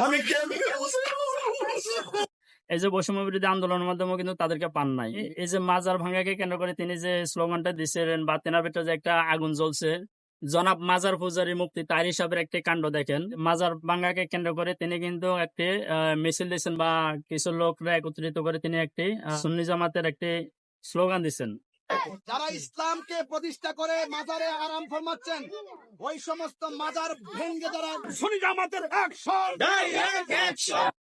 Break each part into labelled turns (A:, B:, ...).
A: আমি কেমনে
B: এই যে বৈষম্য বিরোধী আন্দোলনের মাধ্যমে কিন্তু তাদেরকে পান নাই। এই যে মাজার ভাঙ্গাকে কেন্দ্র করে তিনি যে স্লোগানটা দিছিলেন বা তেনার ভিতরে যে একটা আগুন জ্বলছে জনাব মাজার পূজারি মুক্তি তার হিসাবের একটি কাণ্ড দেখেন। মাজার ভাঙ্গাকে কেন্দ্র করে তিনি কিন্তু একটি আহ, মিছিল দিচ্ছেন বা কিছু লোকরা একত্রিত করে তিনি একটি সুন্নি জামাতের একটি স্লোগান দিচ্ছেন
C: যারা ইসলামকে প্রতিষ্ঠা করে মাজারে আরাম ফরমাচ্ছেন ওই সমস্ত মাজার ভেঙ্গে যারা শনি জামাতের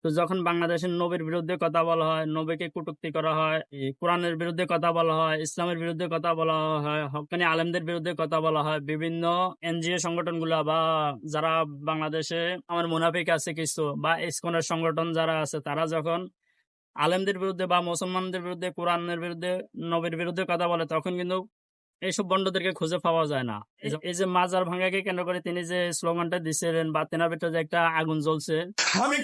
B: তো যখন বাংলাদেশের নবীর বিরুদ্ধে কথা বলা হয় নবীকে কটূক্তি করা হয় কোরআনের বিরুদ্ধে কথা বলা হয় ইসলামের বিরুদ্ধে কথা বলা হয় হকানি আলেমদের বিরুদ্ধে কথা বলা হয় বিভিন্ন এনজিও সংগঠনগুলা বা যারা বাংলাদেশে আমার মুনাফিক আছে কিছু বা ইসকনের সংগঠন যারা আছে তারা যখন আলেমদের বিরুদ্ধে বা মুসলমানদের বিরুদ্ধে কোরআনের বিরুদ্ধে নবীর বিরুদ্ধে কথা বলে তখন কিন্তু এইসব বন্ডদেরকে খুঁজে পাওয়া যায় না। এই যে- মাজার ভাঙ্গাকে কেন্দ্র করে তিনি যে স্লোগানটা দিছিলেন বা তেনার ভিতরে যে একটা আগুন জ্বলছে।
A: আমি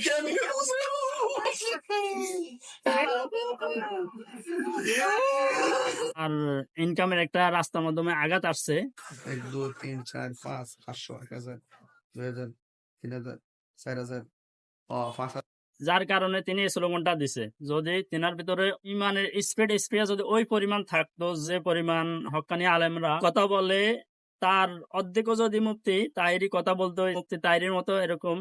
B: আর ইনকামের একটা রাস্তার মাধ্যমে আঘাত আসছে।
D: এক দুই তিন চার পাঁচ পাঁচশো এক হাজার দুই হাজার তিন হাজার চার হাজার পাঁচ হাজার।
B: যার কারণে তিনি এই স্লোগানটা দিছে। যদি তিনার ভিতরে ইমানের স্পিড স্প্রিয়া যদি ওই পরিমাণ থাকতো, যে পরিমাণ হক্কানি আলেমরা কথা বলে, তার অর্ধেকও যদি মুক্তি তাইরই কথা বলতো মুক্তি তাইরির মতো এরকম।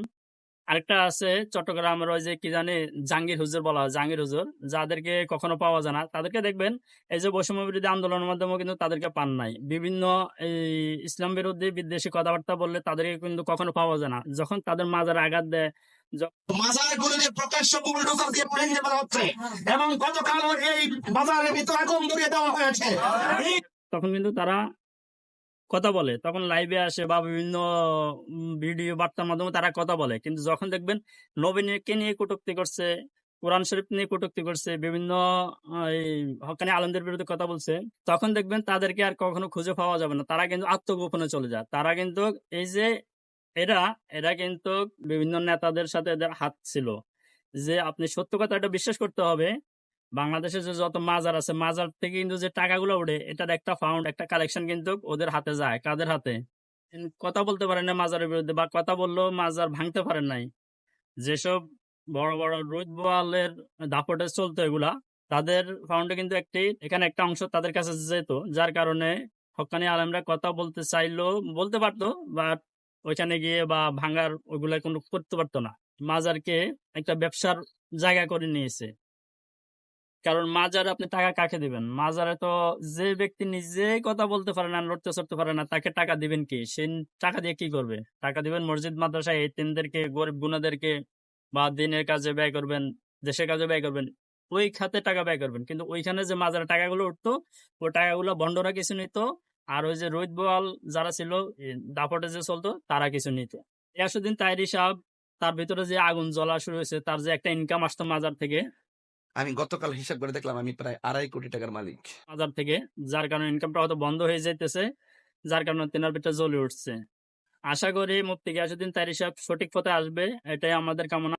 B: আরেকটা আছে চট্টগ্রামের ওই যে কি জানি জাহাঙ্গীর হুজুর বলা হয়, জাহাঙ্গীর হুজুর। যাদেরকে কখনো পাওয়া যায় না, তাদেরকে দেখবেন এই যে বৈষম্য বিরোধী আন্দোলনের মাধ্যমে কিন্তু তাদেরকে পান নাই। বিভিন্ন এই ইসলাম বিরোধী বিদ্বেষী কথাবার্তা বললে তাদেরকে কিন্তু কখনো পাওয়া যায় না। যখন তাদের মাজার আঘাত দেয়
C: মাজার গুলিতে প্রকাশ্য বুলডোজার দিয়ে ভেঙে ফেলা হচ্ছে এবং গতকাল এই বাজারের ভিতরে আগুন ধরিয়ে দেওয়া হয়েছে।
B: তখন কিন্তু তারা কথা বলে। তখন লাইভে আসে বা বিভিন্ন ভিডিও বার্তার মাধ্যমে তারা কথা বলে। কিন্তু যখন দেখবেন নবীনকে নিয়ে কটুক্তি করছে কোরআন শরীফ নিয়ে কটূক্তি করছে বিভিন্ন হকানি আলমদের বিরুদ্ধে কথা বলছে তখন দেখবেন তাদেরকে আর কখনো খুঁজে পাওয়া যাবে না। তারা কিন্তু আত্মগোপনে চলে যায়। তারা কিন্তু এই যে এরা এরা কিন্তু বিভিন্ন নেতাদের সাথে এদের হাত ছিল। যে আপনি সত্য কথাটা বিশ্বাস করতে হবে, বাংলাদেশে যে যত মাজার আছে, মাজার থেকে কিন্তু যে টাকাগুলো ওঠে, এটার একটা ফাউন্ড একটা কালেকশন কিন্তু ওদের হাতে যায়, কাদের হাতে? কথা বলতে পারেন না মাজারের বিরুদ্ধে, বা কথা বললেও মাজার ভাঙতে পারেন নাই। যেসব বড় বড় রোদ বোয়ালের দাপটে চলতো এগুলা, তাদের ফাউন্ডে কিন্তু একটি, এখানে একটা অংশ তাদের কাছে যেত, যার কারণে হকানি আলমরা কথা বলতে চাইলেও বলতে পারতো বাট ওইখানে গিয়ে বা ভাঙার ওইগুলা কোনো করতে পারতো না। মাজারকে একটা ব্যবসার জায়গা করে নিয়েছে। কারণ মাজারে আপনি টাকা কাকে দিবেন? মাজারে তো যে ব্যক্তি নিজে কথা বলতে পারে না লড়তে চড়তে পারে না, তাকে টাকা দিবেন কি? সে টাকা দিয়ে কি করবে? টাকা দিবেন মসজিদ, মাদ্রাসায় এতিমদেরকে গরিব গুণাদেরকে বা দিনের কাজে ব্যয় করবেন, দেশের কাজে ব্যয় করবেন, ওই খাতে টাকা ব্যয় করবেন। কিন্তু ওইখানে যে মাজারে টাকাগুলো উঠতো, ওই টাকাগুলো বন্ডরা কিছু নিত আর ওই যে রোহিত বোয়াল যারা ছিল দাপটে যে চলতো তারা কিছু নিত। একশো তাইরি সাহেব তার ভিতরে যে আগুন জ্বলা শুরু হয়েছে তার যে একটা ইনকাম আসতো মাজার থেকে।
D: আমি গতকাল হিসাব করে দেখলাম আমি প্রায় আড়াই কোটি টাকার মালিক।
B: মাজার থেকে যার কারণে ইনকামটা হয়তো বন্ধ হয়ে যাইতেছে যার কারণে তেনার পেটটা জ্বলে উঠছে। আশা করি মুক্তি গিয়াসুদ্দিন তাইরি হিসাব সঠিক পথে আসবে এটাই আমাদের কামনা।